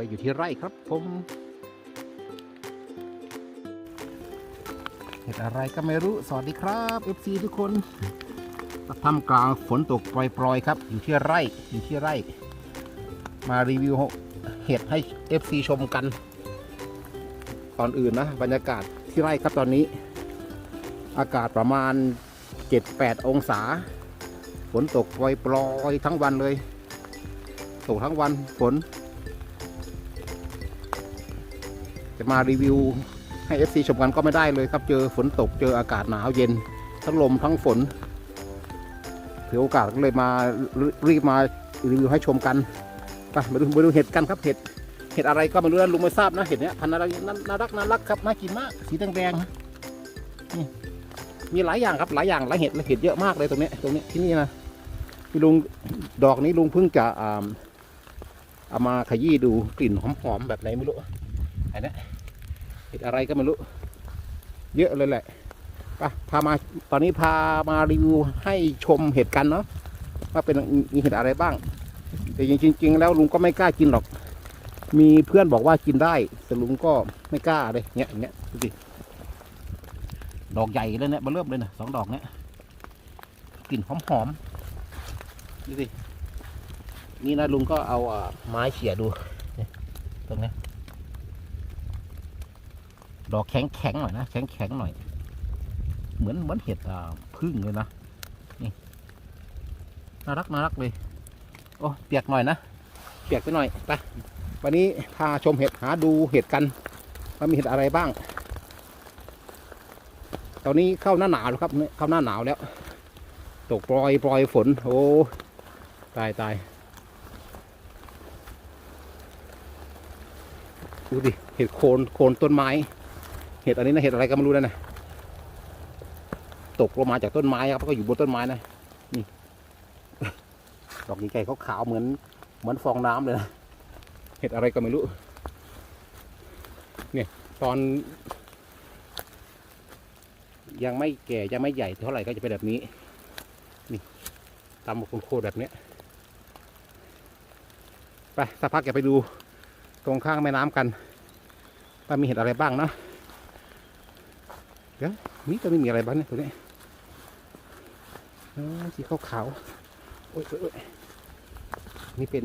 อยอยู่ที่ไร่ครับผมเห็ดอะไรก็ไม่รู้ สวัสดีครับ FC ทุกคนทำกลางฝนตกปล่อยๆครับ อยู่ที่ไร่อยู่ที่ไร่ มารีวิวเห็ดให้ FC ชมกันก่อนอื่นนะ บรรยากาศที่ไร่ครับตอนนี้ อากาศประมาณ 7-8 องศา ฝนตกปล่อยๆทั้งวันเลย ตกทั้งวันฝน จะมารีวิวให้ FC ชมกันก็ไม่ได้เลยครับ เจอฝนตกเจออากาศหนาวเย็น ทั้งลมทั้งฝนถือโอกาสก็เลยมารีบมารีวิวให้ชมกันไปมาดูมาดูเห็ดกันครับเห็ดเห็ดอะไรก็ไม่รู้นะลุงไม่ทราบนะเห็ดเนี้ยพันธุ์อะไรน่ารักน่ารักครับน่ากินมากสีแดงๆนี่มีหลายอย่างครับหลายอย่างหลายเห็ดเห็ดเยอะมากเลยตรงนี้ตรงนี้ที่นี่นะพี่ลุงดอกนี้ลุงเพิ่งจะเอามาขยี้ดูกลิ่นหอมๆแบบไหนไม่รู้ อันนี้เห็ดอะไรก็ไม่รู้ เยอะเลยแหละไปพามาตอนนี้พามารีวิวให้ชมเห็ดกันเนาะว่าเป็นมีเห็ดอะไรบ้าง แต่จริง ๆ แล้วลุงก็ไม่กล้ากินหรอก มีเพื่อนบอกว่ากินได้ แต่ลุงก็ไม่กล้าเลยเนี้ยอย่างเงี้ยดูสิดอกใหญ่เลยเนี่ยมาเริ่มเลยนะสองดอกเนี้ยกลิ่นหอมๆดูสินี่นะลุงก็เอาไม้เขี่ยดูตรงเนี้ย ดอกแข็งแข็งหน่อยนะแข็งแข็งหน่อย เหมือนเหมือนเห็ดอ่าพึ่งเลยนะนี่น่ารักน่ารักเลย โอ้เปียกหน่อยนะเปียกไปหน่อยไปวันนี้พาชมเห็ดหาดูเห็ดกันว่ามีเห็ดอะไรบ้าง ตอนนี้เข้าหน้าหนาวแล้วครับเข้าหน้าหนาวแล้ว ตกปลอยปลอยฝน โอ้ตายตายดูดิเห็ดโคนโคนต้นไม้ เห็ดอันนี้นะเห็ดอะไรก็ไม่รู้นะนะตกลงมาจากต้นไม้ครับก็อยู่บนต้นไม้นะนี่ดอกใหญ่ๆขาวๆเหมือนเหมือนฟองน้ำเลยนะเห็ดอะไรก็ไม่รู้ เนี่ยตอน ยังไม่แก่ยังไม่ใหญ่เท่าไหร่ก็จะเป็นแบบนี้ นี่ตามโคนๆแบบเนี้ยไปสักพักจะไปดูตรงข้างแม่น้ำกันว่ามีเห็ดอะไรบ้างเนาะ เดี๋ยวนี่ก็ไม่มีอะไรบ้างเนี่ยตรงนี้สีขาวๆโอ้ยโอ้ยโอ้ยนี่เป็น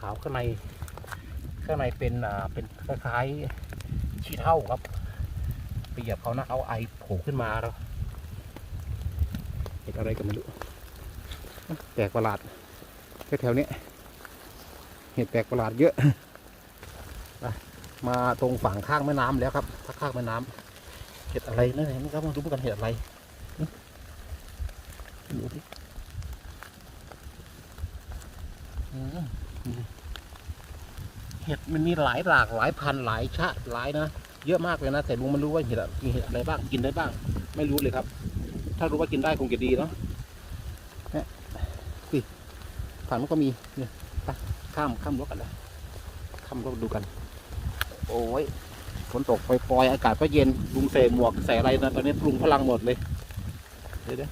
ขาวๆข้างใน ข้างในเป็นอ่าเป็นคล้ายๆขี้เท่าครับไปเหยียบเขานะเอาไอโผล่ขึ้นมาแล้วเห็ดอะไรกันไม่รู้แปลกประหลาดแถวๆเนี้ยเห็ดแปลกประหลาดเยอะไป มาตรงฝั่งข้างแม่น้ำแล้วครับถ้าข้างแม่น้ำเห็ดอะไรนั่นเองครับมาดูกันเห็ดอะไรดูดิเห็ดมันมีหลายหลากหลายพันหลายชาติหลายนะเยอะมากเลยนะแต่ลุงมันรู้ว่าเห็ดมีเห็ดอะไรบ้างกินได้บ้าง ไม่รู้เลยครับ ถ้ารู้ว่ากินได้คงจะดีเนาะเนี่ยสิฝั่งนู้นก็มีเนี่ยข้ามข้ามรถกันเลยข้ามรถดูกัน โอ้ยฝนตกปล่อยๆอากาศก็เย็นลุงใส่หมวกใส่อะไรนะตอนนี้ปรุงพลังหมดเลยเดี๋ยวเดี๋ยว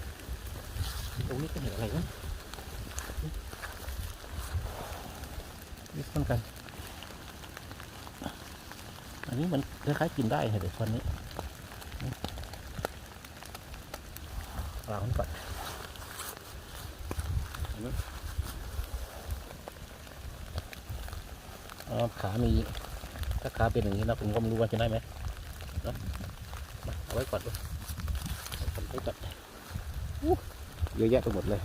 ตรงนี้ก็เห็นอะไรนะนี่ต้นกัน อันนี้มันคล้ายๆกินได้เด็กคนนี้วางก่อนขามี ถ้าขาเป็นอย่างนี้นะผมก็ไม่รู้ว่าจะได้ไหมนะมาเอาไว้ก่อนด้วยเอาไว้ก่อนอู้เยอะแยะไปหมดเลย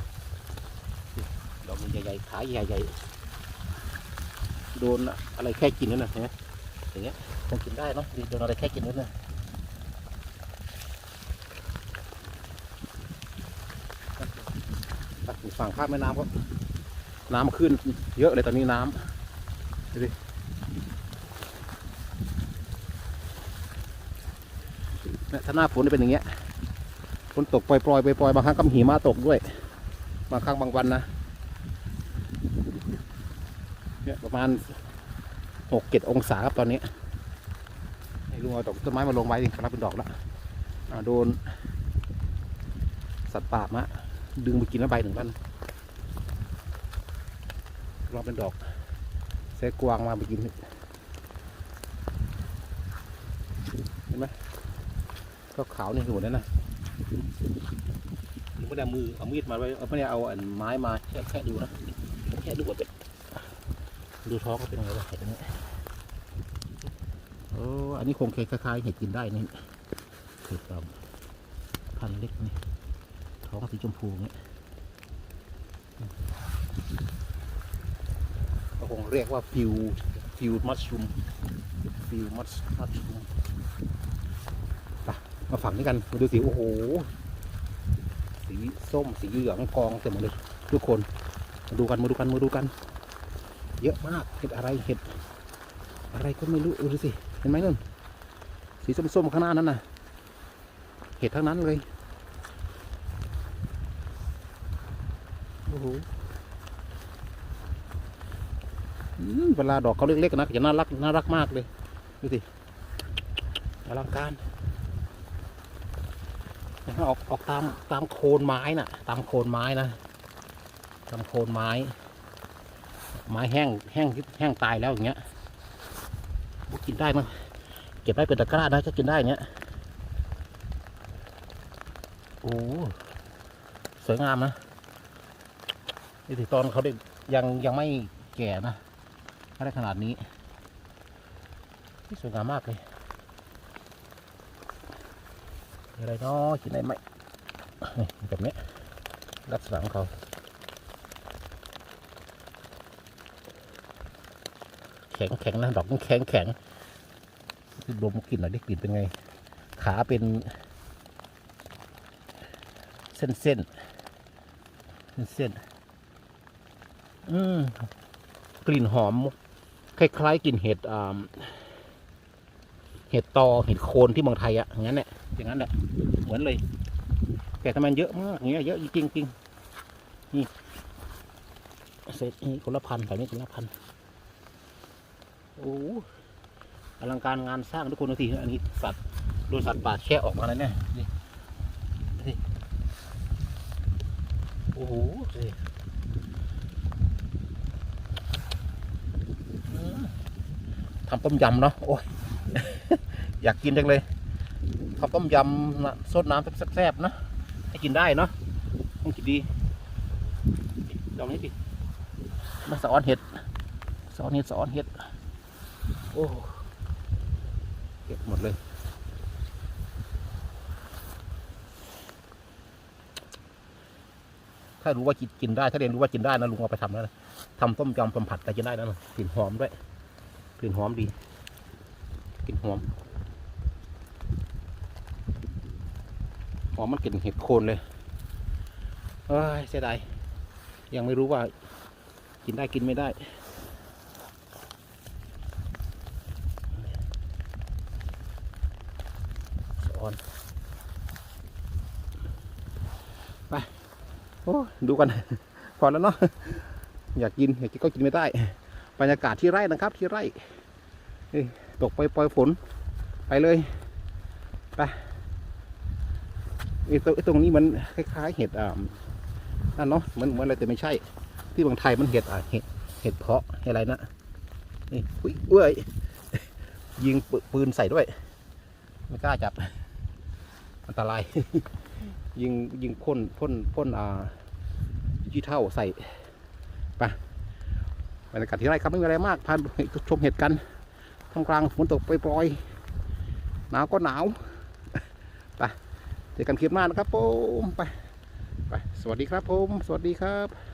ดอกมันใหญ่ๆขาใหญ่ๆโดนอะไรแค่กินนั่นนะเห็นไหมอย่างเงี้ยคงกินได้เนาะดีโดนอะไรแค่กินนั่นนะฝั่งข้ามแม่น้ำก็น้ำขึ้นเยอะเลยตอนนี้น้ำเนี่ยถ้าหน้าฝนจะเป็นอย่างเงี้ยฝนตกปล่อยๆปล่อยๆบางครั้งก็มีหิมะตกด้วย บางครั้งบางวันนะเนี่ยประมาณหกเจ็ดองศาครับตอนนี้ให้ลุงเอาดอกต้นไม้มาลงไว้ครับเป็นดอกแล้วโดน สัตว์ป่ามาดึงไปกินแล้วใบหนึ่งบ้านลอเป็นดอกใส่กวางมาไปกินเห็นไหม ก็ขาวในหัวนั่นนะไม่ได้เอามือเอามีดมาไว้เอาไม่ได้เอาอันไม้มาแค่แค่ดูนะแค่ดูว่าเป็นดูท้องก็เป็นไงวะเห็นไหมโอ้อันนี้คงคล้ายๆเห็ดกินได้นี่เห็ดแบบพันธุ์เล็กนี่ท้องสีชมพูเนี่ยก็คงเรียกว่าฟิวฟิวมัชชูมฟิวมัชมัชชูม มาฝั่งนี้กันมาดูสิโอ้โหสีส้มสีเหลืองกองเต็มหมดเลยทุกคนมาดูกันมาดูกันมาดูกัน เยอะมากเห็ดอะไรเห็ดอะไรก็ไม่รู้ดูสิเห็นไหมนั่นสีส้มๆข้างหน้านั้นน่ะ เห็ดทั้งนั้นเลยโอ้โหเวลาดอกเขาเล็กๆนะจะน่ารักน่ารักมากเลยดูสิอลังการ ออกออกตามตามโคนไม้น่ะ ตามโคนไม้นะตามโคนไม้ ไม้แห้งแห้งแห้งตายแล้วอย่างเงี้ยกินได้มั้งเก็บได้เป็นตะกร้านะจะกินได้เนี้ยโอ้สวยงามนะนี่ถึงตอนเขาเด็กยังยังไม่แก่นะไม่ได้ขนาดนี้สวยงามมากเลยมี อะไรเนาะกินได้ไหม่แบบนี้ลักษณะของเขาแข็งแข็งนะดอกมันแข็งแข็งดมกลิ่นหน่อยได้กลิ่นเป็นไง ขาเป็นเส้นเส้นเส้นเส้นอืมกลิ่นหอม คล้ายๆกลิ่นเห็ดอ่าเห็ดตอเห็ดโคนที่เมืองไทยอะอย่างนั้นแหละ อย่างนั้นแหละเหมือนเลย แต่ทำไมเยอะมากอย่างเงี้ยเยอะจริงจริงนี่เศษนี่คนละพันแต่นี้คนละพันโอ้อลังการงานสร้างทุกคนดูสิอันนี้สัตว์โดนสัตว์ป่าแช่ออกมาแล้วเนี่ยนี่นี่โอ้โหสิทำต้มยำเนาะโอ้ยอยากกินจังเลย ทำต้มยำนะซดน้ำแซ่บๆนะให้กินได้เนาะต้องกินดีลองนี้ดิมาสอนเห็ดสอนเห็ดสอนเห็ดโอ้เก็บหมดเลยถ้ารู้ว่ากินกินได้ ถ้าเรียนรู้ว่ากินได้นะลุงเอาไปทำแล้วนะทำต้มยำต้มผัดก็กินได้นะกลิ่นหอมด้วยกลิ่นหอมดีกลิ่นหอม อมมันกินเห็ดโคนเลยเอ้ยเสียดายยังไม่รู้ว่ากินได้กินไม่ได้ สอนไป โอ้ดูกัน พอแล้วเนาะ อยากกิน อยากกินก็กินไม่ได้ บรรยากาศที่ไร่นะครับ ที่ไร่ ตกไปปล่อยฝน ไปเลย ไป ไอ้ตรงตรงนี้มันคล้ายๆเห็ดอ่านั่นเนาะเหมือนเหมือนอะไรแต่ไม่ใช่ ที่เมืองไทยมันเห็ดอะเห็ดเห็ดเพาะอะไรนะนี่อุ้ยเอ้ยยิงปืนใส่ด้วย ไม่กล้าจับ อันตราย ยิงยิงพ่นพ่นพ่นอ่ายี่เท่าใส่ไปบรรยากาศที่ไรครับไม่มีอะไรมากพาชมเห็ดกันท่ามกลางฝนตกปล่อยๆหนาวก็หนาว เจอกันคลิปหน้านะครับผมไปไปสวัสดีครับผม สวัสดีครับ